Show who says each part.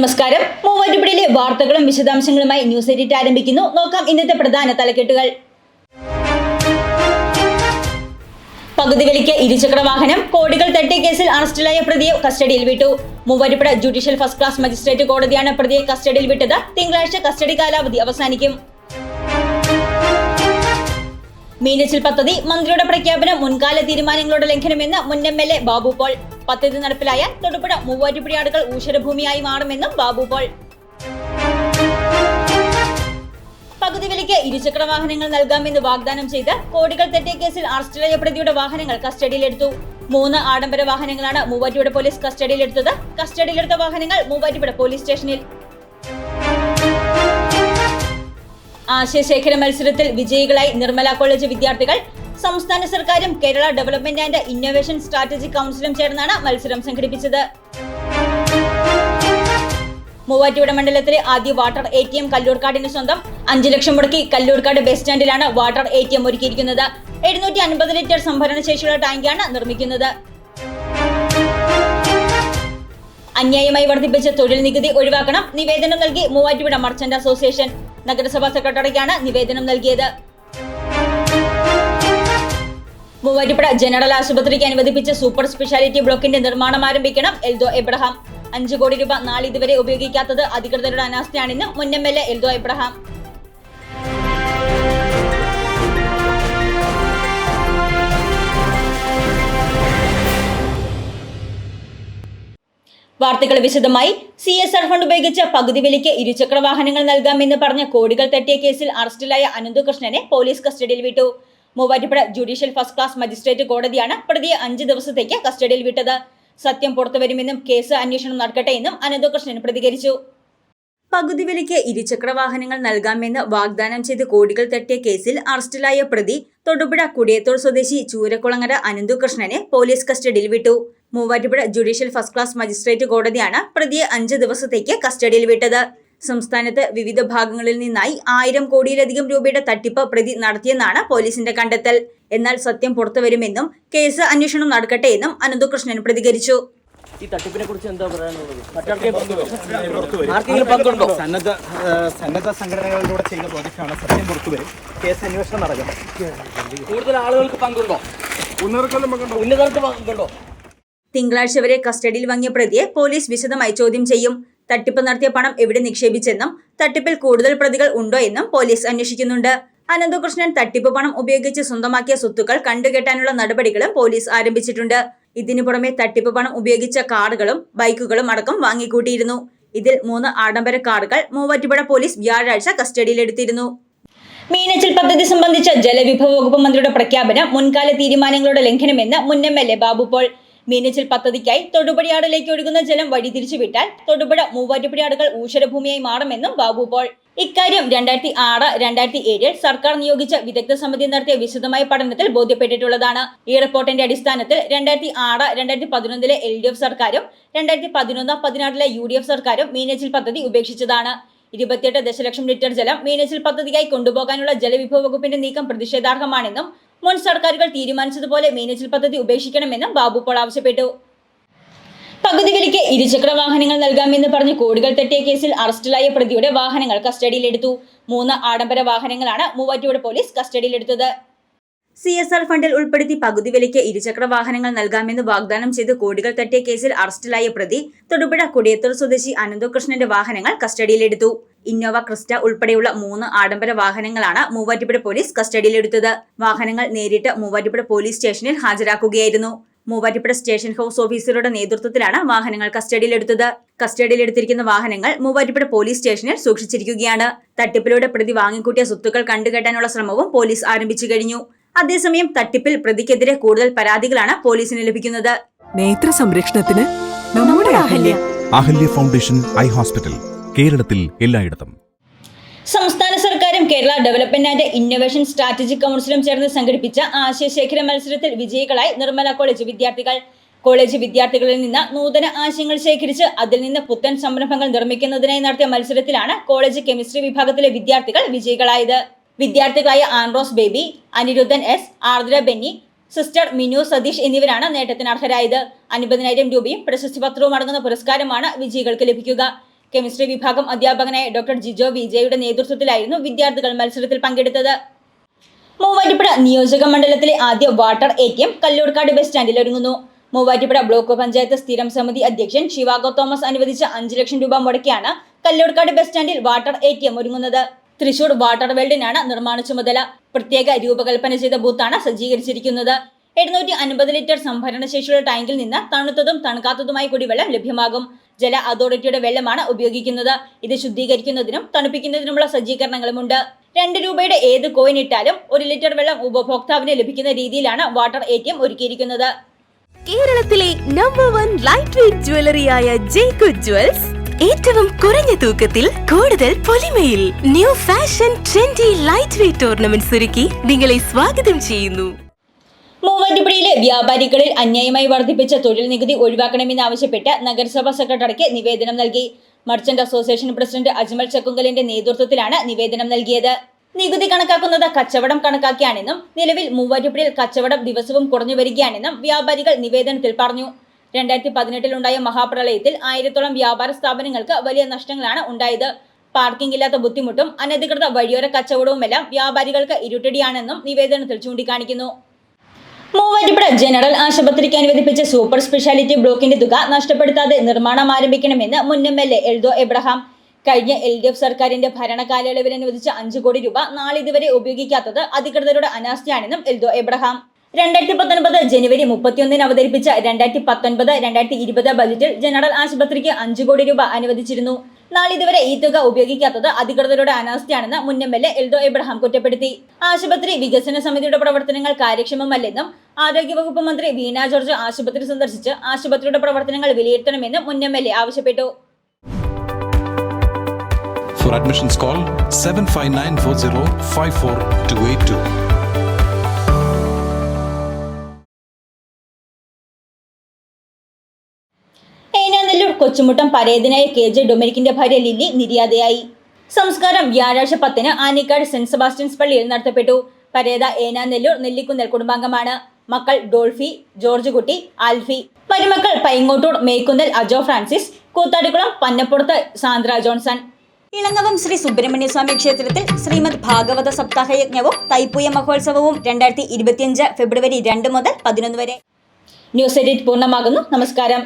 Speaker 1: നമസ്കാരം. മൂവാറ്റുപുഴയിലെ വാർത്തകളും വിശദാംശങ്ങളുമായി ന്യൂസ് എഡിറ്റ് ആരംഭിക്കുന്നു. നോക്കാം ഇന്നത്തെ പ്രധാന തലക്കെട്ടുകൾ. പകുതി വിലയ്ക്ക് ഇരുചക്ര വാഹനം കോടികൾ തട്ടിയ കേസിൽ അറസ്റ്റിലായ പ്രതിയെ കസ്റ്റഡിയിൽ വിട്ടു. Muvattupuzha judicial first class magistrate കോടതിയാണ് പ്രതിയെ കസ്റ്റഡിയിൽ വിട്ടത്. തിങ്കളാഴ്ച കസ്റ്റഡി കാലാവധി അവസാനിക്കും. മീനച്ചിൽ പദ്ധതി മന്ത്രിയുടെ പ്രഖ്യാപനം മുൻകാല തീരുമാനങ്ങളുടെ ലംഘനമെന്ന് മുൻ M L A Babu Paul. പദ്ധതി നടപ്പിലായാൽ തൊടുപുഴ മൂവാറ്റുപുഴയാടുകൾ ഊഷരഭൂമിയായി മാറുമെന്നും ബാബു പോൾ. പകുതി വിലയ്ക്ക് ഇരുചക്ര വാഹനങ്ങൾ നൽകാമെന്ന് വാഗ്ദാനം ചെയ്ത് കോടികൾ തെറ്റിയ കേസിൽ അറസ്റ്റിലായ പ്രതിയുടെ വാഹനങ്ങൾ കസ്റ്റഡിയിലെടുത്തു. മൂന്ന് ആഡംബര വാഹനങ്ങളാണ് മൂവാറ്റുപുഴ പോലീസ് കസ്റ്റഡിയിലെടുത്തത്. കസ്റ്റഡിയിലെടുത്ത വാഹനങ്ങൾ മൂവാറ്റുപുഴ പോലീസ് സ്റ്റേഷനിൽ. ആശയശേഖര മത്സരത്തിൽ വിജയികളായി നിർമ്മല കോളേജ് വിദ്യാർത്ഥികൾ സംസ്ഥാന സർക്കാരും Kerala development and innovation strategy കൗൺസിലും ചേർന്നാണ് മത്സരം സംഘടിപ്പിച്ചത്. മൂവാറ്റുപുഴ മണ്ഡലത്തിലെ ആദ്യ വാട്ടർ എ ടി എം കല്ലൂർക്കാടിന് സ്വന്തം അഞ്ചു ലക്ഷം മുടക്കി കല്ലൂർക്കാട് ബസ് സ്റ്റാൻഡിലാണ് വാട്ടർ എ ടി എം ഒരുക്കിയിരിക്കുന്നത്. എഴുന്നൂറ്റി അൻപത് ലിറ്റർ സംഭരണ ശേഷിയുള്ള ടാങ്കാണ് നിർമ്മിക്കുന്നത്. അന്യായമായി വർദ്ധിപ്പിച്ച തൊഴിൽ നികുതി ഒഴിവാക്കണം നിവേദനം നൽകി മൂവാറ്റുപുഴ മർച്ചന്റ് അസോസിയേഷൻ. നഗരസഭാ സെക്രട്ടറിക്കാണ് നിവേദനം നൽകിയത്. മൂവാറ്റുപുഴ ജനറൽ ആശുപത്രിക്ക് അനുവദിപ്പിച്ച സൂപ്പർ സ്പെഷ്യാലിറ്റി ബ്ലോക്കിന്റെ നിർമ്മാണം ആരംഭിക്കണം. എൽദോ എബ്രഹാം. അഞ്ചു കോടി രൂപ നാളിതുവരെ ഉപയോഗിക്കാത്തത് അധികൃതരുടെ അനാസ്ഥയാണെന്ന് മുൻ M L A Eldho Abraham. വാർത്തകൾ വിശദമായി. സി എസ് ആർ ഫണ്ട് ഉപയോഗിച്ച് പകുതി വിലയ്ക്ക് ഇരുചക്ര വാഹനങ്ങൾ നൽകാമെന്ന് പറഞ്ഞ കോടികൾ തട്ടിയ കേസിൽ അറസ്റ്റിലായ അനന്തുകൃഷ്ണനെ പോലീസ് കസ്റ്റഡിയിൽ വിട്ടു. Muvattupuzha judicial first class magistrate കോടതിയാണ് പ്രതിയെ അഞ്ച് ദിവസത്തേക്ക് കസ്റ്റഡിയിൽ വിട്ടത്. സത്യം പുറത്തുവരുമെന്നും കേസ് അന്വേഷണം നടക്കട്ടെ എന്നും അനന്തകൃഷ്ണൻ പ്രതികരിച്ചു. പകുതി വിലയ്ക്ക് ഇരുചക്ര വാഹനങ്ങൾ നൽകാമെന്ന് വാഗ്ദാനം ചെയ്ത് കോടികൾ തട്ടിയ കേസിൽ അറസ്റ്റിലായ പ്രതി തൊടുപുഴ കുടിയത്തോൾ സ്വദേശി ചൂരക്കുളങ്ങര അനന്തുകൃഷ്ണനെ പോലീസ് കസ്റ്റഡിയിൽ വിട്ടു. Muvattupuzha judicial first class magistrate കോടതിയാണ് പ്രതിയെ അഞ്ച് ദിവസത്തേക്ക് കസ്റ്റഡിയിൽ വിട്ടത്. സംസ്ഥാനത്ത് വിവിധ ഭാഗങ്ങളിൽ നിന്നായി ആയിരം കോടിയിലധികം രൂപയുടെ തട്ടിപ്പ് പ്രതി നടത്തിയെന്നാണ് പോലീസിന്റെ കണ്ടെത്തൽ. എന്നാൽ സത്യം പുറത്തുവരുമെന്നും കേസ് അന്വേഷണം നടക്കട്ടെ എന്നും അനന്തകൃഷ്ണൻ പ്രതികരിച്ചു.
Speaker 2: ഈ തട്ടിപ്പിനെ കുറിച്ച് എന്താ പറയാനുള്ളത്?
Speaker 3: സന്നദ്ധ സന്നദ്ധ സംഘടനകളിലൂടെ ചെയ്യുന്ന പ്രോജക്റ്റാണ് സത്യം പുറത്തുവരും. കേസ് അന്വേഷണം നടക്കും.
Speaker 2: കൂടുതൽ ആളുകൾക്ക് പങ്കുണ്ടോ? ഉന്നതർക്ക് പങ്കുണ്ടോ?
Speaker 1: തിങ്കളാഴ്ച വരെ കസ്റ്റഡിയിൽ വാങ്ങിയ പ്രതിയെ പോലീസ് വിശദമായി ചോദ്യം ചെയ്യും. തട്ടിപ്പ് നടത്തിയ പണം എവിടെ നിക്ഷേപിച്ചെന്നും തട്ടിപ്പിൽ കൂടുതൽ പ്രതികൾ ഉണ്ടോ എന്നും പോലീസ് അന്വേഷിക്കുന്നുണ്ട്. അനന്തകൃഷ്ണൻ തട്ടിപ്പ് പണം ഉപയോഗിച്ച് സ്വന്തമാക്കിയ സ്വത്തുക്കൾ കണ്ടുകെട്ടാനുള്ള നടപടികളും പോലീസ് ആരംഭിച്ചിട്ടുണ്ട്. ഇതിനു പുറമെ തട്ടിപ്പ് പണം ഉപയോഗിച്ച കാറുകളും ബൈക്കുകളും അടക്കം വാങ്ങിക്കൂട്ടിയിരുന്നു. ഇതിൽ മൂന്ന് ആഡംബര കാറുകൾ മൂവാറ്റുപുഴ പോലീസ് വ്യാഴാഴ്ച കസ്റ്റഡിയിലെടുത്തിരുന്നു. മീനച്ചിൽ പദ്ധതി സംബന്ധിച്ച ജലവിഭവ വകുപ്പ് മന്ത്രിയുടെ പ്രഖ്യാപനം മുൻകാല തീരുമാനങ്ങളുടെ ലംഘനമെന്ന് മുൻ M L A Babu Paul. Meenachil പദ്ധതിക്കായി തൊടുപടിയാടിലേക്ക് ഒഴുകുന്ന ജലം വഴിതിരിച്ചു വിട്ടാൽ തൊടുപുഴ മൂവാറ്റുപുഴയാടുകൾ ഊഷരഭൂമിയായി മാറുമെന്നും ബാബു പോൾ. ഇക്കാര്യം രണ്ടായിരത്തി ആറ് രണ്ടായിരത്തി ഏഴിൽ സർക്കാർ നിയോഗിച്ച വിദഗ്ധ സമിതി നടത്തിയ വിശദമായ പഠനത്തിൽ ബോധ്യപ്പെട്ടിട്ടുള്ളതാണ്. ഈ റിപ്പോർട്ടിന്റെ അടിസ്ഥാനത്തിൽ രണ്ടായിരത്തി ആറ് രണ്ടായിരത്തി പതിനൊന്നിലെ എൽ ഡി എഫ് സർക്കാരും രണ്ടായിരത്തി പതിനൊന്ന് പതിനാറിലെ യു ഡി എഫ് സർക്കാരും മീനച്ചിൽ പദ്ധതി ഉപേക്ഷിച്ചതാണ്. ഇരുപത്തിയെട്ട് ദശലക്ഷം ലിറ്റർ ജലം മീനച്ചിൽ പദ്ധതിയായി കൊണ്ടുപോകാനുള്ള ജലവിഭവ വകുപ്പിന്റെ നീക്കം പ്രതിഷേധാർഹമാണെന്നും മുൻ സർക്കാരുകൾ തീരുമാനിച്ചതുപോലെ മീനച്ചിൽ പദ്ധതി ഉപേക്ഷിക്കണമെന്നും ബാബു പോൾ ആവശ്യപ്പെട്ടു. പകുതി വിലയ്ക്ക് ഇരുചക്ര വാഹനങ്ങൾ നൽകാമെന്ന് പറഞ്ഞ് കോടികൾ തെറ്റിയ കേസിൽ അറസ്റ്റിലായ പ്രതിയുടെ വാഹനങ്ങൾ കസ്റ്റഡിയിലെടുത്തു. മൂന്ന് ആഡംബര വാഹനങ്ങളാണ് മൂവാറ്റുപുഴ പോലീസ് കസ്റ്റഡിയിലെടുത്തത്. സി എസ് ആർ ഫണ്ടിൽ ഉൾപ്പെടുത്തി പകുതി വിലയ്ക്ക് ഇരുചക്ര വാഹനങ്ങൾ നൽകാമെന്ന് വാഗ്ദാനം ചെയ്ത് കോടികൾ തട്ടിയ കേസിൽ അറസ്റ്റിലായ പ്രതി തൊടുപുഴ കൊടിയത്തൂർ സ്വദേശി അനന്തകൃഷ്ണന്റെ വാഹനങ്ങൾ കസ്റ്റഡിയിലെടുത്തു. ഇന്നോവ ക്രിസ്റ്റ ഉൾപ്പെടെയുള്ള മൂന്ന് ആഡംബര വാഹനങ്ങളാണ് മൂവാറ്റുപുഴ പോലീസ് കസ്റ്റഡിയിലെടുത്തത്. വാഹനങ്ങൾ നേരിട്ട് മൂവാറ്റുപുഴ പോലീസ് സ്റ്റേഷനിൽ ഹാജരാക്കുകയായിരുന്നു. മൂവാറ്റുപുഴ സ്റ്റേഷൻ ഹൌസ് ഓഫീസറുടെ നേതൃത്വത്തിലാണ് വാഹനങ്ങൾ കസ്റ്റഡിയിലെടുത്തത്. കസ്റ്റഡിയിലെടുത്തിരിക്കുന്ന വാഹനങ്ങൾ മൂവാറ്റുപുഴ പോലീസ് സ്റ്റേഷനിൽ സൂക്ഷിച്ചിരിക്കുകയാണ്. തട്ടിപ്പിലൂടെ പ്രതി വാങ്ങിക്കൂട്ടിയ സ്വത്തുക്കൾ കണ്ടുകെട്ടാനുള്ള ശ്രമവും പോലീസ് ആരംഭിച്ചു കഴിഞ്ഞു. അതേസമയം തട്ടിപ്പിൽ പ്രതിക്കെതിരെ കൂടുതൽ പരാതികളാണ് പോലീസിന് ലഭിക്കുന്നത്.
Speaker 4: നേത്ര സംരക്ഷണത്തിന് നമ്മുടെ Ahalya.
Speaker 5: Ahalya foundation eye hospital. കേരളത്തിൽ എല്ലായിടത്തും.
Speaker 1: സംസ്ഥാന സർക്കാരും Kerala development and innovation strategic കൗൺസിലും ചേർന്ന് സംഘടിപ്പിച്ച ആശയശേഖര മത്സരത്തിൽ വിജയികളായി നിർമ്മല കോളേജ് വിദ്യാർത്ഥികൾ. കോളേജ് വിദ്യാർത്ഥികളിൽ നിന്ന് നൂതന ആശയങ്ങൾ ശേഖരിച്ച് അതിൽ നിന്ന് പുത്തൻ സംരംഭങ്ങൾ നിർമ്മിക്കുന്നതിനായി നടത്തിയ മത്സരത്തിലാണ് കോളേജ് കെമിസ്ട്രി വിഭാഗത്തിലെ വിദ്യാർത്ഥികൾ വിജയികളായത്. വിദ്യാർത്ഥികളായ ആൻറോസ് ബേബി അനിരുദ്ധൻ എസ് ആർദ്ര ബെന്നി സിസ്റ്റർ മിനു സതീഷ് എന്നിവരാണ് നേട്ടത്തിന് അർഹരായത് അൻപതിനായിരം രൂപയും പ്രശസ്തി പത്രവും അടങ്ങുന്ന പുരസ്കാരമാണ് വിജയികൾക്ക് ലഭിക്കുക. കെമിസ്ട്രി വിഭാഗം അധ്യാപകനായ ഡോക്ടർ ജിജോ വിജയുടെ നേതൃത്വത്തിലായിരുന്നു വിദ്യാർത്ഥികൾ മത്സരത്തിൽ പങ്കെടുത്തത്. മൂവാറ്റുപുഴ നിയോജക മണ്ഡലത്തിലെ ആദ്യ water A T M Kallurkad bus സ്റ്റാൻഡിൽ ഒരുങ്ങുന്നു. മൂവാറ്റുപുഴ ബ്ലോക്ക് പഞ്ചായത്ത് സ്ഥിരം സമിതി അധ്യക്ഷൻ ശിവാഗോ തോമസ് അനുവദിച്ച അഞ്ച് ലക്ഷം രൂപ മുടക്കിയാണ് കല്ലൂർക്കാട് ബസ് സ്റ്റാൻഡിൽ വാട്ടർ എ ടി എം ഒരുങ്ങുന്നത്. തൃശൂർ വാട്ടർ വേൾഡിനാണ് നിർമ്മാണ ചുമതല. പ്രത്യേക രൂപകൽപ്പന ചെയ്ത ബൂത്താണ് സജ്ജീകരിച്ചിരിക്കുന്നത്. എഴുന്നൂറ്റി അൻപത് ലിറ്റർ സംഭരണ ശേഷിയുള്ള ടാങ്കിൽ നിന്ന് തണുത്തതും തണുക്കാത്തതുമായ കുടിവെള്ളം ലഭ്യമാകും. ജല അതോറിറ്റിയുടെ വെള്ളമാണ് ഉപയോഗിക്കുന്നത്. ഇത് ശുദ്ധീകരിക്കുന്നതിനും തണുപ്പിക്കുന്നതിനുമുള്ള സജ്ജീകരണങ്ങളുമുണ്ട്. രണ്ട് രൂപയുടെ ഏത് കോയിൻ ഇട്ടാലും ഒരു ലിറ്റർ വെള്ളം ഉപഭോക്താവിന് ലഭിക്കുന്ന രീതിയിലാണ് വാട്ടർ എ ടി എം ഒരുക്കിയിരിക്കുന്നത്.
Speaker 6: കേരളത്തിലെ നമ്പർ വൺ ലൈറ്റ് വെയിറ്റ് ജ്വല്ലറിയായ ജേക്കു ജ്വൽസ് ഏറ്റവും കുറഞ്ഞ തൂക്കത്തിൽ കൂടുതൽ പൊലിമയിൽ new fashion trendy light weight tournament ഒരുക്കി നിങ്ങളെ സ്വാഗതം ചെയ്യുന്നു.
Speaker 1: മൂവാറ്റുപുഴയിലെ വ്യാപാരികളിൽ അന്യായമായി വർദ്ധിപ്പിച്ച തൊഴിൽ നികുതി ഒഴിവാക്കണമെന്നാവശ്യപ്പെട്ട് നഗരസഭാ സെക്രട്ടറിക്ക് നിവേദനം നൽകി. മർച്ചന്റ് അസോസിയേഷൻ പ്രസിഡന്റ് അജ്മൽ ചക്കുങ്കലിന്റെ നേതൃത്വത്തിലാണ് നിവേദനം നൽകിയത്. നികുതി കണക്കാക്കുന്നത് കച്ചവടം കണക്കാക്കിയാണെന്നും നിലവിൽ മൂവാറ്റുപുഴയിൽ കച്ചവടം ദിവസവും കുറഞ്ഞു വരികയാണെന്നും വ്യാപാരികൾ നിവേദനത്തിൽ പറഞ്ഞു. രണ്ടായിരത്തി പതിനെട്ടിലുണ്ടായ മഹാപ്രളയത്തിൽ ആയിരത്തോളം വ്യാപാര സ്ഥാപനങ്ങൾക്ക് വലിയ നഷ്ടങ്ങളാണ് ഉണ്ടായത്. പാർക്കിംഗ് ഇല്ലാത്ത ബുദ്ധിമുട്ടും അനധികൃത വഴിയോര കച്ചവടവുമെല്ലാം വ്യാപാരികൾക്ക് ഇരുട്ടടിയാണെന്നും നിവേദനത്തിൽ ചൂണ്ടിക്കാണിക്കുന്നു. മൂവാറ്റുപുഴ ജനറൽ ആശുപത്രിക്ക് അനുവദിപ്പിച്ച സൂപ്പർ സ്പെഷ്യാലിറ്റി ബ്ലോക്കിന്റെ തുക നഷ്ടപ്പെടുത്താതെ നിർമ്മാണം ആരംഭിക്കണമെന്ന് മുൻ M L A Eldho Abraham. കഴിഞ്ഞ എൽ ഡി എഫ് സർക്കാരിന്റെ ഭരണകാലയളവിൽ അനുവദിച്ച അഞ്ചു കോടി രൂപ നാളിതുവരെ ഉപയോഗിക്കാത്തത് അധികൃതരുടെ അനാസ്ഥയാണെന്നും എൽദോ എബ്രഹാം. രണ്ടായിരത്തി പത്തൊൻപത് ജനുവരി മുപ്പത്തിയൊന്നിന് അവതരിപ്പിച്ച രണ്ടായിരത്തി പത്തൊൻപത് രണ്ടായിരത്തി ഇരുപത് ബജറ്റിൽ ജനറൽ ആശുപത്രിക്ക് അഞ്ചു കോടി രൂപ അനുവദിച്ചിരുന്നു. നാളിതുവരെ ഈ തുക ഉപയോഗിക്കാത്തത് അധികൃതരുടെ അനാസ്ഥയാണെന്ന് മുൻ M L A Eldho Abraham കുറ്റപ്പെടുത്തി. ആശുപത്രി വികസന സമിതിയുടെ പ്രവർത്തനങ്ങൾ കാര്യക്ഷമമല്ലെന്നും ആരോഗ്യവകുപ്പ് മന്ത്രി വീണ ജോർജ് ആശുപത്രി സന്ദർശിച്ച് ആശുപത്രിയുടെ പ്രവർത്തനങ്ങൾ വിലയിരുത്തണമെന്നും മുൻ എം എൽ എ ആവശ്യപ്പെട്ടു.
Speaker 7: For admissions, call 75940
Speaker 1: ഏനാനെല്ലൂർ കൊച്ചുമുട്ടം പരേതനായ കെ ജെ ഡൊമിനിക്കിന്റെ ഭാര്യ ലില്ലി നിര്യാതയായി. സംസ്കാരം വ്യാഴാഴ്ച പത്തിന് ആനിക്കാട് സെന്റ് സെബാസ്റ്റ്യൻസ് പള്ളിയിൽ നടത്തപ്പെട്ടു. പരേത ഏനാനെല്ലൂർ നെല്ലിക്കുന്നൽ കുടുംബാംഗമാണ്. മക്കൾ ഡോൾഫി ജോർജ് കുട്ടി ആൽഫി. മരുമക്കൾ Paingottoor Mekkunnel Ajo Francis Koothattukulam Pannappurath Sandra Johnson. Elangavam Sree Subrahmanya Swami ക്ഷേത്രത്തിൽ ശ്രീമദ് ഭാഗവത സപ്താഹ യജ്ഞവും തൈപ്പൂയ മഹോത്സവവും രണ്ടായിരത്തി ഇരുപത്തിയഞ്ച് ഫെബ്രുവരി രണ്ട് മുതൽ പതിനൊന്ന് വരെ. ന്യൂസ് എഡിറ്റ് പൂർണമാകുന്നു. നമസ്കാരം.